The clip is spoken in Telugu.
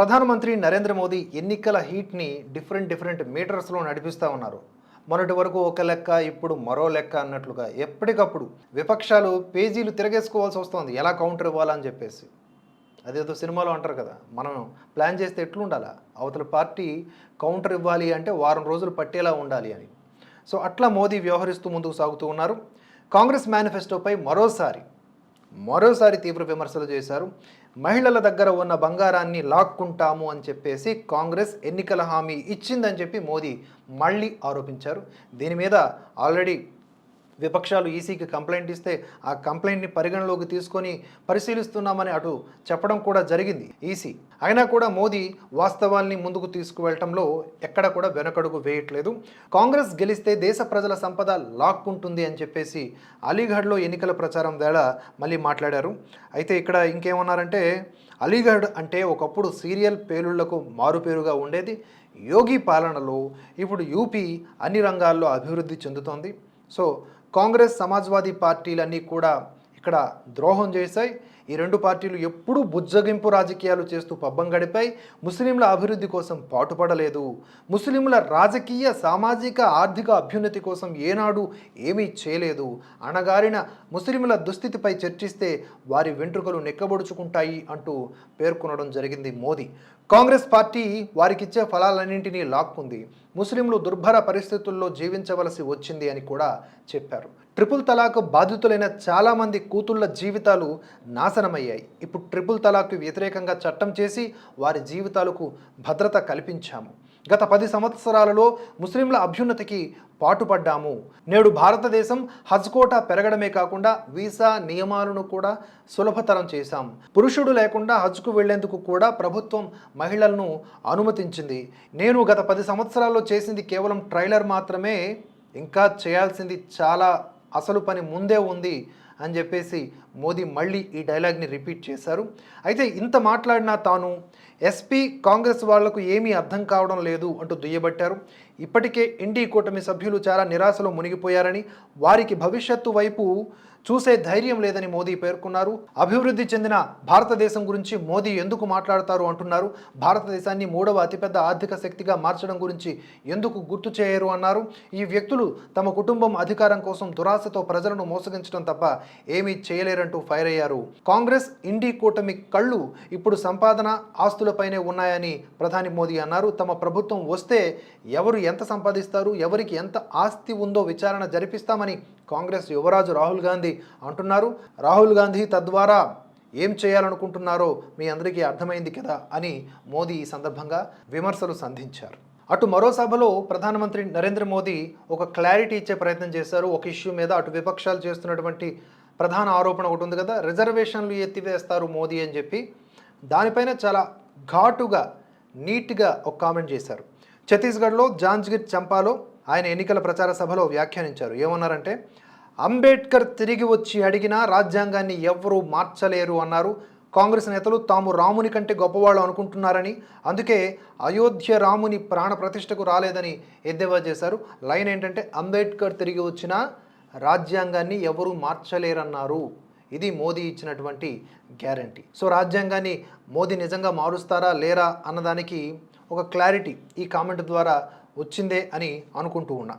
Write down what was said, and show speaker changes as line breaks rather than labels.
ప్రధానమంత్రి నరేంద్ర మోదీ ఎన్నికల హీట్ని డిఫరెంట్ డిఫరెంట్ మీటర్స్లో నడిపిస్తూ ఉన్నారు. మొన్నటి వరకు ఒక లెక్క ఇప్పుడు మరో లెక్క అన్నట్లుగా ఎప్పటికప్పుడు విపక్షాలు పేజీలు తిరగేసుకోవాల్సి వస్తుంది. ఎలా కౌంటర్ ఇవ్వాలని చెప్పేసి. అదేదో సినిమాలో అంటారు కదా మనం ప్లాన్ చేస్తే ఎట్లుండాలా? అవతల పార్టీ కౌంటర్ ఇవ్వాలి అంటే వారం రోజులు పట్టేలా ఉండాలి అని. సో అట్లా మోదీ వ్యవహరిస్తూ ముందుకు సాగుతూ ఉన్నారు. కాంగ్రెస్ మేనిఫెస్టోపై మరోసారి మరోసారి తీవ్ర విమర్శలు చేశారు. మహిళల దగ్గర ఉన్న బంగారాన్ని లాక్కుంటాము అని చెప్పేసి కాంగ్రెస్ ఎన్నికల హామీ ఇచ్చిందని చెప్పి మోదీ మళ్ళీ ఆరోపించారు. దీని మీద ఆల్రెడీ విపక్షాలు ఈసీకి కంప్లైంట్ ఇస్తే ఆ కంప్లైంట్ని పరిగణలోకి తీసుకొని పరిశీలిస్తున్నామని అటు చెప్పడం కూడా జరిగింది ఈసీ. అయినా కూడా మోదీ వాస్తవాల్ని ముందుకు తీసుకువెళ్ళటంలో ఎక్కడ కూడా వెనకడుగు వేయట్లేదు. కాంగ్రెస్ గెలిస్తే దేశ ప్రజల సంపద లాక్కుంటుంది అని చెప్పేసి అలీగఢ్లో ఎన్నికల ప్రచారం వేళ మళ్ళీ మాట్లాడారు. అయితే ఇక్కడ ఇంకేమన్నారంటే అలీగఢ్ అంటే ఒకప్పుడు సీరియల్ పేలుళ్ళకు మారుపేరుగా ఉండేది. యోగి పాలనలో ఇప్పుడు యూపీ అన్ని రంగాల్లో అభివృద్ధి చెందుతోంది. సో కాంగ్రెస్ సమాజ్వాదీ పార్టీలన్నీ కూడా ఇక్కడ ద్రోహం చేశాయి. ఈ రెండు పార్టీలు ఎప్పుడూ బుజ్జగింపు రాజకీయాలు చేస్తూ పబ్బం గడిపాయి. ముస్లింల అభివృద్ధి కోసం పాటుపడలేదు. ముస్లింల రాజకీయ సామాజిక ఆర్థిక అభ్యున్నతి కోసం ఏనాడు ఏమీ చేయలేదు. అణగారిన ముస్లింల దుస్థితిపై చర్చిస్తే వారి వెంట్రుకలు నెక్కబొడుచుకుంటాయి అంటూ పేర్కొనడం జరిగింది మోదీ. కాంగ్రెస్ పార్టీ వారికిచ్చే ఫలాలన్నింటినీ లాక్కుంది. ముస్లింలు దుర్భర పరిస్థితుల్లో జీవించవలసి వచ్చింది అని కూడా చెప్పారు. ట్రిపుల్ తలాక్ బాధితులైన చాలామంది కూతుళ్ళ జీవితాలు నాశనమయ్యాయి. ఇప్పుడు ట్రిపుల్ తలాక్ వ్యతిరేకంగా చట్టం చేసి వారి జీవితాలకు భద్రత కల్పించాము. గత పది సంవత్సరాలలో ముస్లింల అభ్యున్నతికి పాటుపడ్డాము. నేడు భారతదేశం హజ్ కోటా పెరగడమే కాకుండా వీసా నియమాలను కూడా సులభతరం చేశాం. పురుషుడు లేకుండా హజ్కు వెళ్ళేందుకు కూడా ప్రభుత్వం మహిళలను అనుమతించింది. నేను గత పది సంవత్సరాల్లో చేసింది కేవలం ట్రైలర్ మాత్రమే ఇంకా చేయాల్సింది చాలా అసలు పని ముందే ఉంది అని చెప్పేసి మోదీ మళ్ళీ ఈ డైలాగ్ని రిపీట్ చేశారు. అయితే ఇంత మాట్లాడినా తాను ఎస్పీ కాంగ్రెస్ వాళ్ళకు ఏమీ అర్థం కావడం లేదు అంటూ దుయ్యబట్టారు. ఇప్పటికే ఎన్డీ కూటమి సభ్యులు చాలా నిరాశలో మునిగిపోయారని వారికి భవిష్యత్తు వైపు చూసే ధైర్యం లేదని మోదీ పేర్కొన్నారు. అభివృద్ధి చెందిన భారతదేశం గురించి మోదీ ఎందుకు మాట్లాడతారు అంటున్నారు. భారతదేశాన్ని మూడవ అతిపెద్ద ఆర్థిక శక్తిగా మార్చడం గురించి ఎందుకు గుర్తు చేయరు అన్నారు. ఈ వ్యక్తులు తమ కుటుంబం అధికారం కోసం దురాశతో ప్రజలను మోసగించడం తప్ప ఏమీ చేయలేరు అంటూ ఫైర్ అయ్యారు. కాంగ్రెస్ ఇండీ కూటమి కళ్ళు ఇప్పుడు సంపాదన ఆస్తులపైనే ఉన్నాయని ప్రధాని మోదీ అన్నారు. తమ ప్రభుత్వం వస్తే ఎవరు ఎంత సంపాదిస్తారు ఎవరికి ఎంత ఆస్తి ఉందో విచారణ జరిపిస్తామని కాంగ్రెస్ యువరాజు రాహుల్ గాంధీ అంటున్నారు. రాహుల్ గాంధీ తద్వారా ఏం చేయాలనుకుంటున్నారో మీ అందరికీ అర్థమైంది కదా అని మోదీ ఈ సందర్భంగా విమర్శలు సంధించారు. అటు మరో సభలో ప్రధానమంత్రి నరేంద్ర మోదీ ఒక క్లారిటీ ఇచ్చే ప్రయత్నం చేశారు. ఒక ఇష్యూ మీద అటు విపక్షాలు చేస్తున్నటువంటి ప్రధాన ఆరోపణ ఒకటి ఉంది కదా రిజర్వేషన్లు ఎత్తివేస్తారు మోదీ అని చెప్పి. దానిపైన చాలా ఘాటుగా నీట్గా ఒక కామెంట్ చేశారు. ఛత్తీస్గఢ్లో జాంజ్గిర్ చంపాలో ఆయన ఎన్నికల ప్రచార సభలో వ్యాఖ్యానించారు. ఏమన్నారంటే అంబేద్కర్ తిరిగి వచ్చి అడిగినా రాజ్యాంగాన్ని ఎవరూ మార్చలేరు అన్నారు. కాంగ్రెస్ నేతలు తాము రాముని కంటే గొప్పవాళ్ళు అనుకుంటున్నారని అందుకే అయోధ్య రాముని ప్రాణ ప్రతిష్టకు రాలేదని ఎద్దేవా చేశారు. లైన్ ఏంటంటే అంబేద్కర్ తిరిగి వచ్చినా రాజ్యాంగాన్ని ఎవరూ మార్చలేరన్నారు? ఇది మోదీ ఇచ్చినటువంటి గ్యారంటీ. సో రాజ్యాంగాన్ని మోదీ నిజంగా మారుస్తారా లేరా అన్నదానికి ఒక క్లారిటీ ఈ కామెంట్ ద్వారా వచ్చిందే అని అనుకుంటూ ఉన్నా.